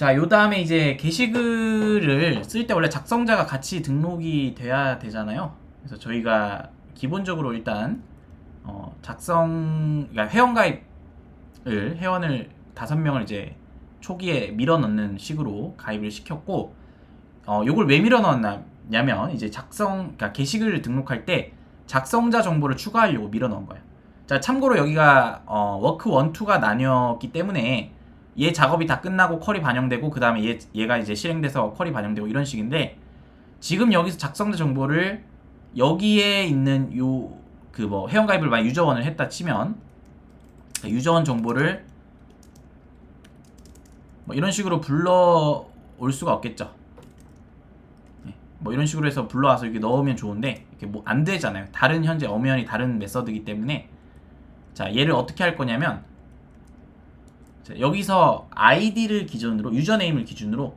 자, 요 다음에 이제 게시글을 쓸 때 원래 작성자가 같이 등록이 돼야 되잖아요. 그래서 저희가 기본적으로 일단 어, 작성, 그러니까 회원 가입을 회원을 다섯 명을 이제 초기에 밀어 넣는 식으로 가입을 시켰고, 어, 요걸 왜 밀어 넣었냐면 이제 작성, 그러니까 게시글을 등록할 때 작성자 정보를 추가하려고 밀어 넣은 거예요. 자, 참고로 여기가 어, 워크 1, 2가 나뉘었기 때문에 얘 작업이 다 끝나고 컬이 반영되고 그 다음에 얘, 얘가 이제 실행돼서 컬이 반영되고 이런 식인데 지금 여기서 작성자 정보를 여기에 있는 요 그 뭐 회원가입을 만약 유저원을 했다 치면 유저원 정보를 뭐 이런 식으로 불러 올 수가 없겠죠. 네, 뭐 이런 식으로 해서 불러와서 이렇게 넣으면 좋은데 이렇게 뭐 안 되잖아요. 다른 현재 엄연히 다른 메서드이기 때문에 자 얘를 어떻게 할 거냐면 자, 여기서 아이디를 기준으로 유저네임을 기준으로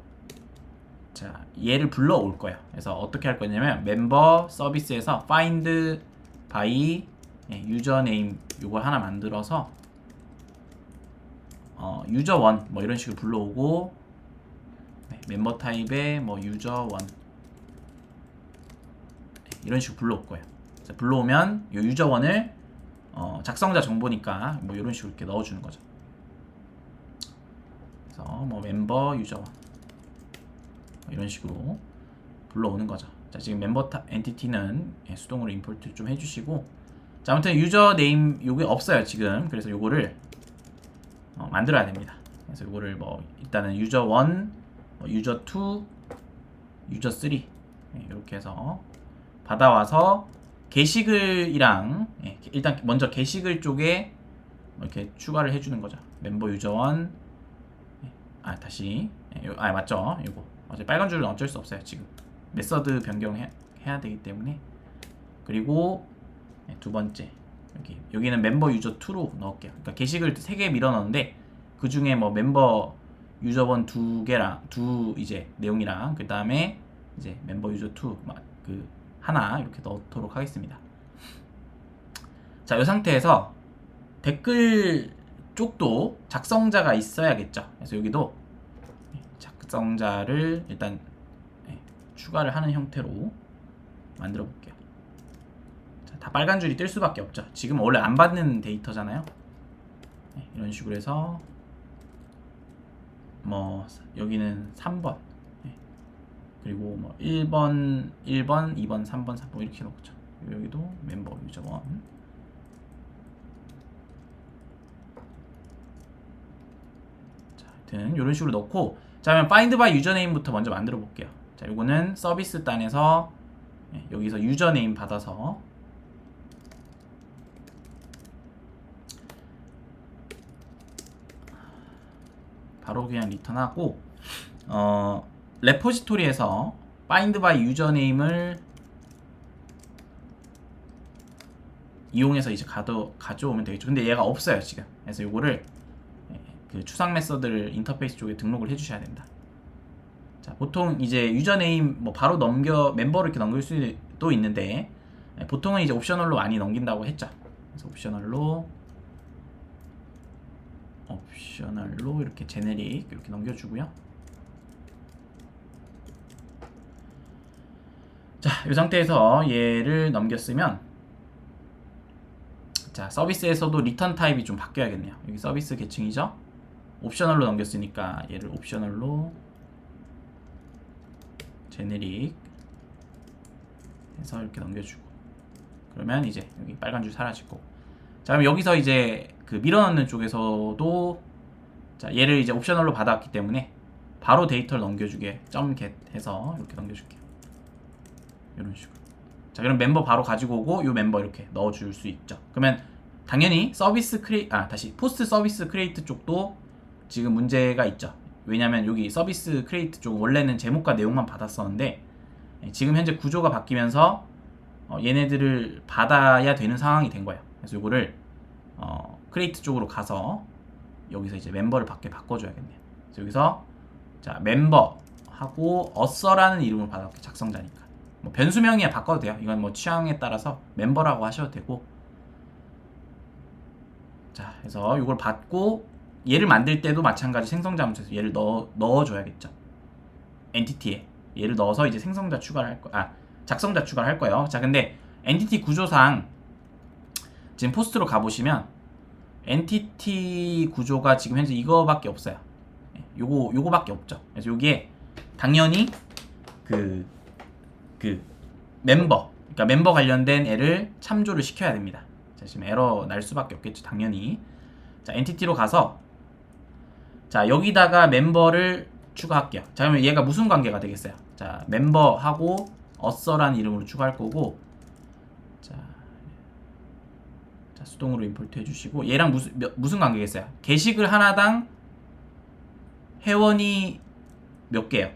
자 얘를 불러올 거예요. 그래서 어떻게 할 거냐면 멤버 서비스에서 find by 예, 유저네임 요걸 하나 만들어서 어, 유저 원 뭐 이런 식으로 불러오고 네, 멤버 타입의 뭐 유저 원 네, 이런 식으로 불러올 거예요. 불러오면 이 유저 원을 어, 작성자 정보니까 뭐 이런 식으로 이렇게 넣어주는 거죠. 뭐 멤버 유저 원뭐 이런 식으로 불러오는 거죠. 자 지금 멤버 타, 엔티티는 예, 수동으로 임포트 좀 해주시고 자 아무튼 유저 네임 요게 없어요 지금 그래서 요거를 어, 만들어야 됩니다. 그래서 요거를 뭐 일단은 유저 1, 뭐 유저 2, 유저 3 예, 이렇게 해서 받아와서 게시글이랑 예, 일단 먼저 게시글 쪽에 이렇게 추가를 해주는 거죠. 멤버 유저 1, 예, 아 다시 예, 요- 아 맞죠? 이거 어제 빨간 줄은 어쩔 수 없어요 지금 메서드 변경해 해야 되기 때문에 그리고 예, 두 번째 여기 여기는 멤버 유저 2로 넣을게요. 그러니까 게시글 3개 밀어 넣었는데 그 중에 뭐 멤버 유저번 두 개랑 두 이제 내용이랑 그 다음에 이제 멤버 유저 2그 하나 이렇게 넣도록 하겠습니다. 자, 이 상태에서 댓글 쪽도 작성자가 있어야겠죠. 그래서 여기도 작성자를 일단 예, 추가를 하는 형태로 만들어 볼게요. 자, 다 빨간 줄이 뜰 수밖에 없죠. 지금 원래 안 받는 데이터잖아요. 네, 이런 식으로 해서 뭐 여기는 3번 네. 그리고 뭐 1번, 1번, 2번, 3번, 4번 이렇게 넣죠. 여기도 멤버 유저 원. 자, 하여튼 이런 식으로 넣고 자, 그러면 find by 유저네임부터 먼저 만들어 볼게요. 자, 요거는 서비스 단에서 예, 여기서 유저네임 받아서 바로 그냥 리턴하고 어 레포지토리에서 find by 유저네임을 이용해서 이제 가도 가져오면 되겠죠. 근데 얘가 없어요 지금. 그래서 요거를 예, 그 추상 메서드를 인터페이스 쪽에 등록을 해주셔야 된다. 자, 보통 이제 유저네임 뭐 바로 넘겨 멤버를 이렇게 넘길 수도 있는데 예, 보통은 이제 옵셔널로 많이 넘긴다고 했죠. 그래서 옵셔널로 옵셔널로 이렇게 제네릭 이렇게 넘겨주고요. 자, 이 상태에서 얘를 넘겼으면 자, 서비스에서도 리턴 타입이 좀 바뀌어야겠네요. 여기 서비스 계층이죠? 옵셔널로 넘겼으니까 얘를 옵셔널로 제네릭 해서 이렇게 넘겨주고. 그러면 이제 여기 빨간 줄 사라질 거고. 자 그럼 여기서 이제 그 밀어넣는 쪽에서도 자 얘를 이제 옵셔널로 받았기 때문에 바로 데이터를 넘겨주게 점겟 해서 이렇게 넘겨줄게요. 이런 식으로. 자 그럼 멤버 바로 가지고 오고 이 멤버 이렇게 넣어줄 수 있죠. 그러면 당연히 서비스 크레이 아 다시 포스트 서비스 크리에이트 쪽도 지금 문제가 있죠 왜냐면 여기 서비스 크리에이트 쪽 원래는 제목과 내용만 받았었는데 예, 지금 현재 구조가 바뀌면서 어, 얘네들을 받아야 되는 상황이 된 거예요. 그래서 이거를 어, 크리에이트 쪽으로 가서 여기서 이제 멤버를 밖에 바꿔줘야겠네요. 그래서 여기서 자 멤버 하고 어서라는 이름을 받았게 작성자니까 뭐 변수명이야 바꿔도 돼요. 이건 뭐 취향에 따라서 멤버라고 하셔도 되고 자 그래서 이걸 받고 얘를 만들 때도 마찬가지 생성자문서에서 얘를 넣어 넣어줘야겠죠. 엔티티에 얘를 넣어서 이제 생성자 추가를 할 거, 아 작성자 추가를 할 거예요. 자, 근데 엔티티 구조상 지금 포스트로 가보시면 엔티티 구조가 지금 현재 이거밖에 없어요. 예, 요거 요거밖에 없죠. 그래서 요게 당연히 그그 멤버 그러니까 멤버 관련된 애를 참조를 시켜야 됩니다. 자, 지금 에러 날 수밖에 없겠죠. 당연히. 자, 엔티티로 가서 자, 여기다가 멤버를 추가할게요. 자, 그러면 얘가 무슨 관계가 되겠어요? 자, 멤버하고 어서라는 이름으로 추가할 거고 자, 자 수동으로 임포트 해주시고 얘랑 무슨 몇- 무슨 관계겠어요? 게시글 하나당 회원이 몇 개요?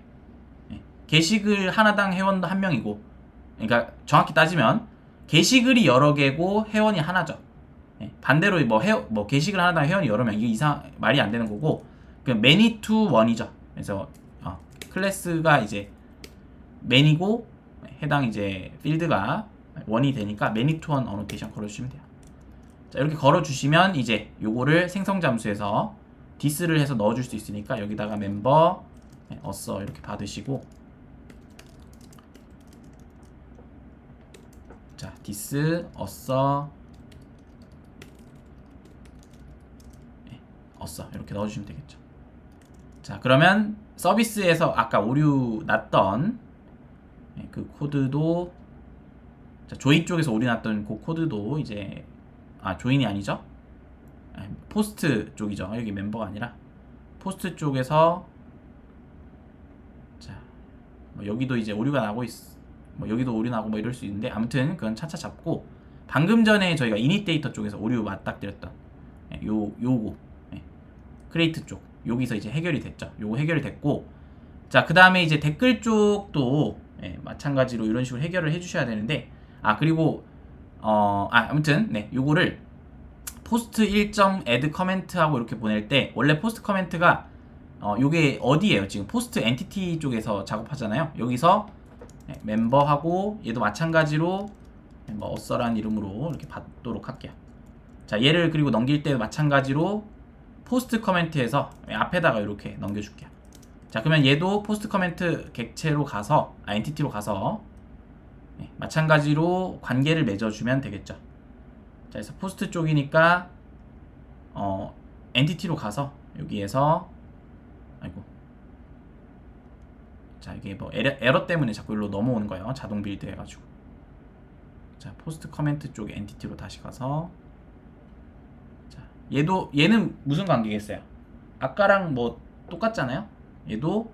예. 게시글 하나당 회원 한 명이고, 그러니까 정확히 따지면 게시글이 여러 개고 회원이 하나죠. 예. 반대로 뭐 회, 뭐 게시글 하나당 회원이 여러 명 이게 이상 말이 안 되는 거고, 그 매니 투 원이죠. 그래서 어, 클래스가 이제 맨이고 해당 이제 필드가 원이 되니까 매니 투 원 어노테이션 걸어주시면 돼요. 자 이렇게 걸어주시면 이제 요거를 생성 잠수에서 디스를 해서 넣어줄 수 있으니까 여기다가 멤버 네, 어써 이렇게 받으시고 자 디스 네, 어써 이렇게 넣어주시면 되겠죠. 자 그러면 서비스에서 아까 오류 났던 네, 그 코드도 자, 조인 쪽에서 오류 났던 그 코드도 이제 아 조인이 아니죠? 아니, 포스트 쪽이죠. 여기 멤버가 아니라 포스트 쪽에서 자, 뭐 여기도 이제 오류가 나고 있, 뭐 여기도 오류 나고 뭐 이럴 수 있는데 아무튼 그건 차차 잡고 방금 전에 저희가 이닛 데이터 쪽에서 오류 맞닥뜨렸던 예, 요 요거 예, 크레이트 쪽 여기서 이제 해결이 됐죠. 요거 해결이 됐고 자 그 다음에 이제 댓글 쪽도 예, 마찬가지로 이런 식으로 해결을 해주셔야 되는데 아 그리고 어 아 아무튼 네 요거를 포스트 1점 add 커멘트 하고 이렇게 보낼 때 원래 포스트 커멘트가 어 요게 어디예요? 지금 포스트 엔티티 쪽에서 작업하잖아요. 여기서 네, 멤버하고 얘도 마찬가지로 멤버 어서라는 이름으로 이렇게 받도록 할게요. 자 얘를 그리고 넘길 때 마찬가지로 포스트 커멘트에서 앞에다가 이렇게 넘겨줄게요. 자 그러면 얘도 포스트 커멘트 객체로 가서 아 엔티티로 가서 네, 마찬가지로 관계를 맺어주면 되겠죠. 자 그래서 포스트 쪽이니까 어 엔티티로 가서 여기에서 아이고. 자 이게 뭐 에러, 에러 때문에 자꾸 일로 넘어오는 거예요. 자동 빌드 해가지고. 자 포스트 커멘트 쪽에 엔티티로 다시 가서. 자 얘도 얘는 무슨 관계겠어요? 아까랑 뭐 똑같잖아요? 얘도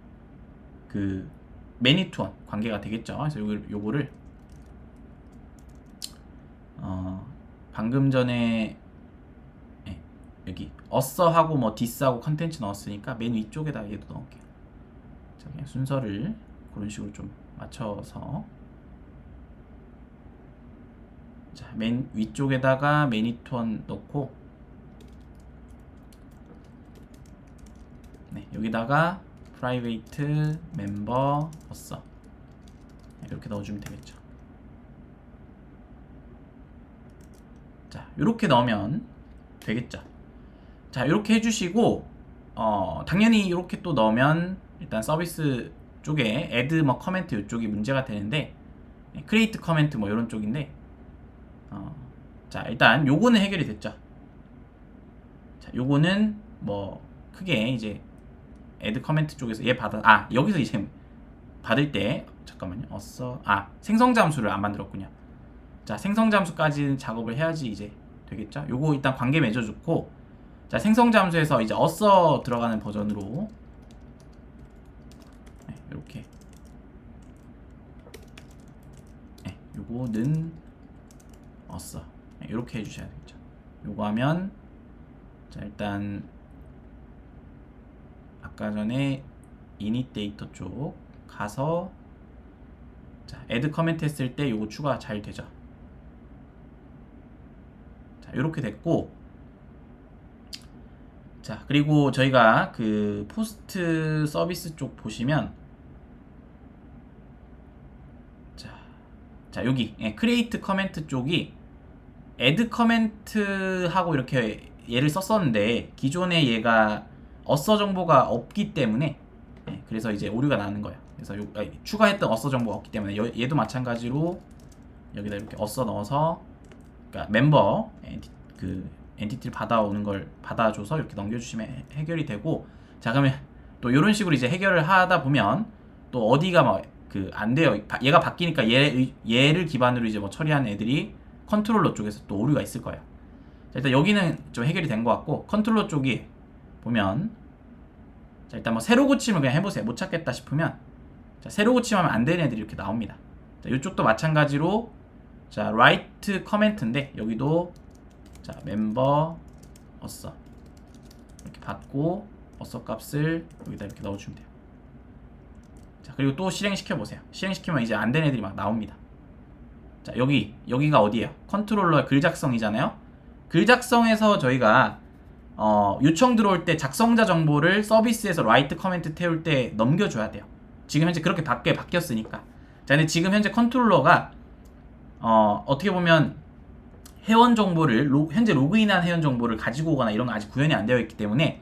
그 매니투원 관계가 되겠죠. 그래서 요걸, 요거를. 어 방금 전에 예, 여기 어서하고 뭐 디스하고 컨텐츠 넣었으니까 맨 위쪽에다 얘도 넣을게요. 자 그냥 순서를 그런 식으로 좀 맞춰서. 자 맨 위쪽에다가 매니톤 넣고 네 여기다가 프라이베이트 멤버 어서 이렇게 넣어주면 되겠죠. 자, 이렇게 넣으면 되겠죠. 자, 이렇게 해주시고, 어, 당연히 이렇게 또 넣으면 일단 서비스 쪽에 add 뭐 커멘트 이쪽이 문제가 되는데, 크리에이트 커멘트 뭐 이런 쪽인데, 어, 자, 일단 요거는 해결이 됐죠. 자, 요거는 뭐 크게 이제 add 커멘트 쪽에서 얘 받아, 아, 여기서 이제 받을 때, 잠깐만요. 어서, 아, 생성 잠수를 안 만들었군요. 자 생성 잠수까지 작업을 해야지 이제 되겠죠? 요거 일단 관계 맺어줬고 자 생성 잠수에서 이제 어서 들어가는 버전으로. 네, 이렇게. 네, 요거는 어서. 네, 이렇게 해주셔야 되겠죠. 요거 하면 자 일단 아까 전에 이닛 데이터 쪽 가서 자 애드 커멘트 했을 때 요거 추가 잘 되죠? 이렇게 됐고 자 그리고 저희가 그 포스트 서비스 쪽 보시면 자, 자 여기 예, 크리에이트 커멘트 쪽이 애드 커멘트 하고 이렇게 얘를 썼었는데 기존에 얘가 어서 정보가 없기 때문에 예, 그래서 이제 오류가 나는 거예요. 그래서 요, 아니, 추가했던 어서 정보가 없기 때문에 여- 얘도 마찬가지로 여기다 이렇게 어서 넣어서 그러니까 member 엔티, 그 엔티티를 받아오는 걸 받아줘서 이렇게 넘겨주시면 해- 해결이 되고 자 그러면 또 이런 식으로 이제 해결을 하다 보면 또 어디가 막 그 안 돼요 바- 얘가 바뀌니까 얘 얘를 기반으로 이제 뭐 처리한 애들이 컨트롤러 쪽에서 또 오류가 있을 거예요. 자, 일단 여기는 좀 해결이 된 것 같고 컨트롤러 쪽이 보면 자 일단 뭐 새로 고침을 그냥 해보세요. 못 찾겠다 싶으면 자 새로 고침하면 안 되는 애들이 이렇게 나옵니다. 자 이쪽도 마찬가지로 자 write 커멘트인데 여기도 자 멤버 어서 이렇게 받고 어서 값을 여기다 이렇게 넣어주면 돼요. 자 그리고 또 실행시켜 보세요. 실행시키면 이제 안 되는 애들이 막 나옵니다. 자 여기 여기가 어디예요? 컨트롤러 글 작성이잖아요. 글 작성에서 저희가 어, 요청 들어올 때 작성자 정보를 서비스에서 write 커멘트 태울 때 넘겨줘야 돼요. 지금 현재 그렇게 바뀌, 바뀌었으니까. 자, 근데 지금 현재 컨트롤러가 어, 어떻게 보면 회원 정보를 로- 현재 로그인한 회원 정보를 가지고 오거나 이런 거 아직 구현이 안 되어 있기 때문에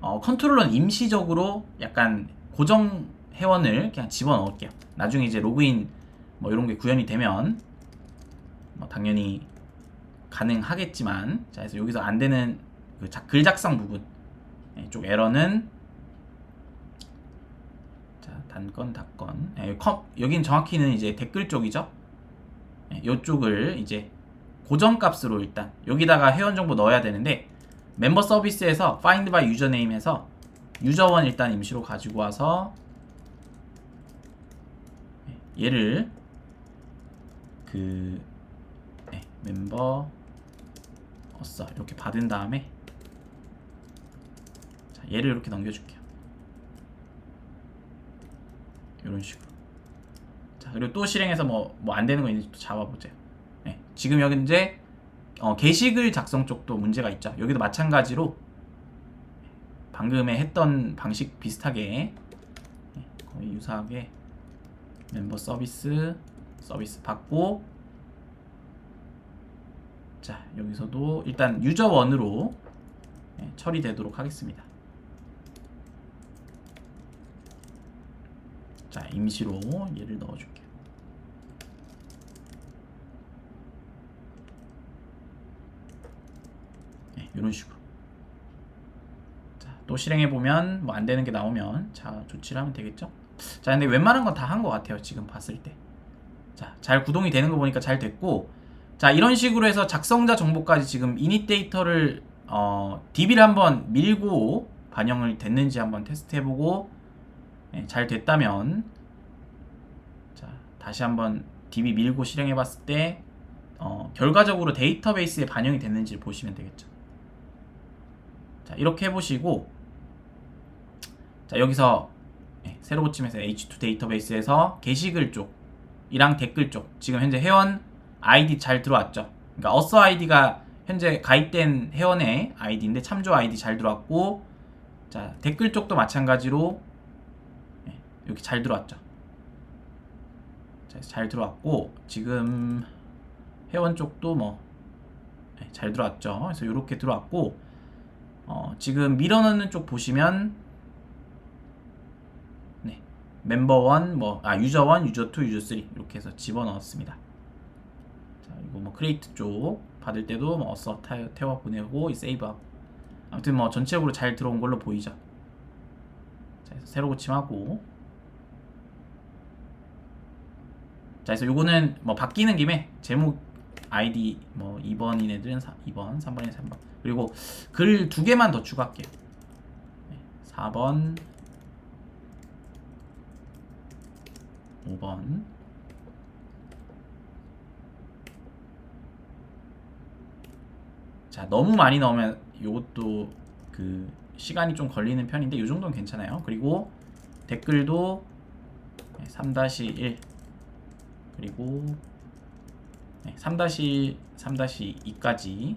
어, 컨트롤러는 임시적으로 약간 고정 회원을 그냥 집어넣을게요. 나중에 이제 로그인 뭐 이런 게 구현이 되면 뭐 당연히 가능하겠지만 자 그래서 여기서 안 되는 그 자- 글 작성 부분. 예, 쪽 에러는 자 단건 닫건. 예, 컴, 여긴 정확히는 이제 댓글 쪽이죠? 예, 이쪽을 이제 고정값으로 일단 여기다가 회원 정보 넣어야 되는데 멤버 서비스에서 find by 유저네임에서 유저원 일단 임시로 가지고 와서 예, 얘를 그 예, 멤버 어싸 이렇게 받은 다음에 자 얘를 이렇게 넘겨줄게요. 이런 식으로. 자 그리고 또 실행해서 뭐 뭐 안 되는 거 있는지 또 잡아보세요. 네, 지금 여기 이제 어, 게시글 작성 쪽도 문제가 있죠. 여기도 마찬가지로 방금에 했던 방식 비슷하게 네, 거의 유사하게 멤버 서비스 서비스 받고 자 여기서도 일단 유저 원으로 네, 처리되도록 하겠습니다. 자 임시로 얘를 넣어줄게요. 네, 이런 식으로. 자, 또 실행해 보면 뭐 안 되는 게 나오면 자 조치를 하면 되겠죠? 자, 근데 웬만한 건 다 한 것 같아요. 지금 봤을 때. 자, 잘 구동이 되는 거 보니까 잘 됐고, 자, 이런 식으로 해서 작성자 정보까지 지금 이닛 데이터를 어, DB를 한번 밀고 반영을 됐는지 한번 테스트 해보고 예, 잘 됐다면 자, 다시 한번 DB 밀고 실행해 봤을 때 어, 결과적으로 데이터베이스에 반영이 됐는지 를 보시면 되겠죠. 자, 이렇게 해보시고 자, 여기서 예, 새로 고침해서 H2 데이터베이스에서 게시글 쪽이랑 댓글 쪽 지금 현재 회원 아이디 잘 들어왔죠. 그러니까 어서 아이디가 현재 가입된 회원의 아이디인데 참조 아이디 잘 들어왔고 자 댓글 쪽도 마찬가지로 예, 여기 잘 들어왔죠. 자, 잘 들어왔고 지금 회원 쪽도 뭐 잘 들어왔죠. 그래서 이렇게 들어왔고 어, 지금 밀어넣는 쪽 보시면 네, 멤버 1, 뭐, 아, 유저 1, 유저 2, 유저 3 이렇게 해서 집어넣었습니다. 자, 이거 뭐 크리에이트 쪽 받을 때도 뭐 어서 타- 태워 보내고 이 세이브하고 아무튼 뭐 전체적으로 잘 들어온 걸로 보이죠. 자, 새로 고침하고 자, 그래서 요거는 뭐 바뀌는 김에 제목 아이디 뭐 2번인 애들은 2번, 3번인 3번 그리고 글 두 개만 더 추가할게요. 네, 4번 5번 자 너무 많이 넣으면 이것도 그 시간이 좀 걸리는 편인데 이 정도는 괜찮아요 그리고 댓글도 3-1 그리고 3-3-2까지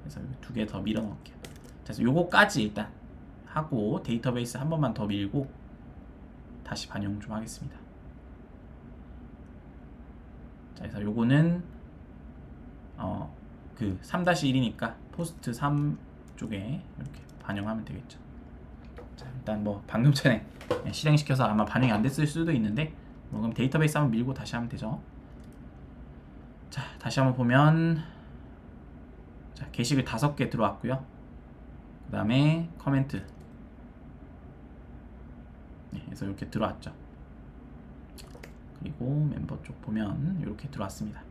그래서 두 개 더 밀어 넣을게요 자, 그래서 요거까지 일단 하고 데이터베이스 한 번만 더 밀고 다시 반영 좀 하겠습니다 자, 그래서 요거는 어, 그 3-1이니까 포스트 3 쪽에 이렇게 반영하면 되겠죠. 자, 일단 뭐 방금 전에 실행시켜서 아마 반영이 안 됐을 수도 있는데 뭐 그럼 데이터베이스 한번 밀고 다시 하면 되죠. 자, 다시 한번 보면 자, 게시글 다섯 개 들어왔고요. 그 다음에 커멘트 네, 그래서 이렇게 들어왔죠. 그리고 멤버 쪽 보면 이렇게 들어왔습니다.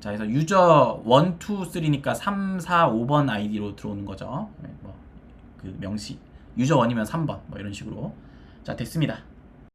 자, 그래서 유저 1, 2, 3니까 3, 4, 5번 아이디로 들어오는 거죠. 네, 뭐 그 명시 유저 1이면 3번 뭐 이런 식으로 자 됐습니다.